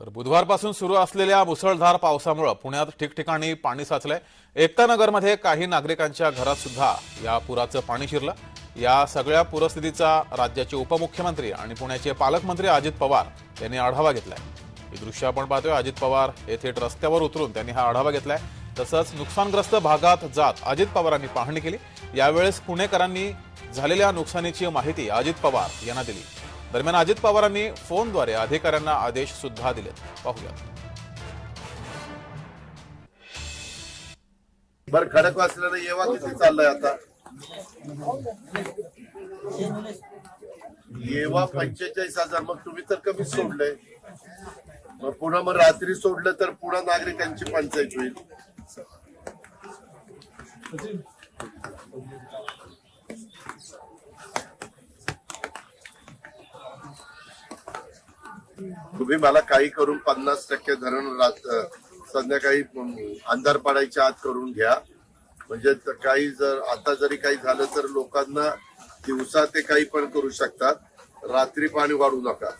तर बुधवारपासून सुरू असलेल्या मुसळधार पावसामुळे पुण्यात ठिकठिकाणी पाणी साचलंय. एकतानगरमध्ये काही नागरिकांच्या घरात सुद्धा या पुराचं पाणी शिरलं. या सगळ्या पूरस्थितीचा राज्याचे उपमुख्यमंत्री आणि पुण्याचे पालकमंत्री अजित पवार यांनी आढावा घेतलाय. ही दृश्य आपण पाहतोय. अजित पवार हे थेट रस्त्यावर उतरून त्यांनी हा आढावा घेतलाय. तसंच नुकसानग्रस्त भागात जात अजित पवारांनी पाहणी केली. यावेळेस पुणेकरांनी झालेल्या नुकसानीची माहिती अजित पवार यांना दिली. दरम्यान अजित पवारांनी फोनद्वारे अधिकाऱ्यांना आदेश सुद्धा दिलेत. पाहूयात. बर खडक वाचल्यानं येवा किती चाललंय आता? येवा पंचेचाळीस हजार. मग तुम्ही तर कमी सोडलंय. मग पुन्हा मग रात्री सोडलं तर पुन्हा नागरिकांची पंचायत होईल. तुम्ही मला काही करून पन्नास टक्के धरण संध्याकाळी अंधार पाडायच्या आत करून घ्या. म्हणजे काही जर आता जरी काही झालं तर लोकांना दिवसा ते काही पण करू शकतात. रात्री पाणी वाढू नका.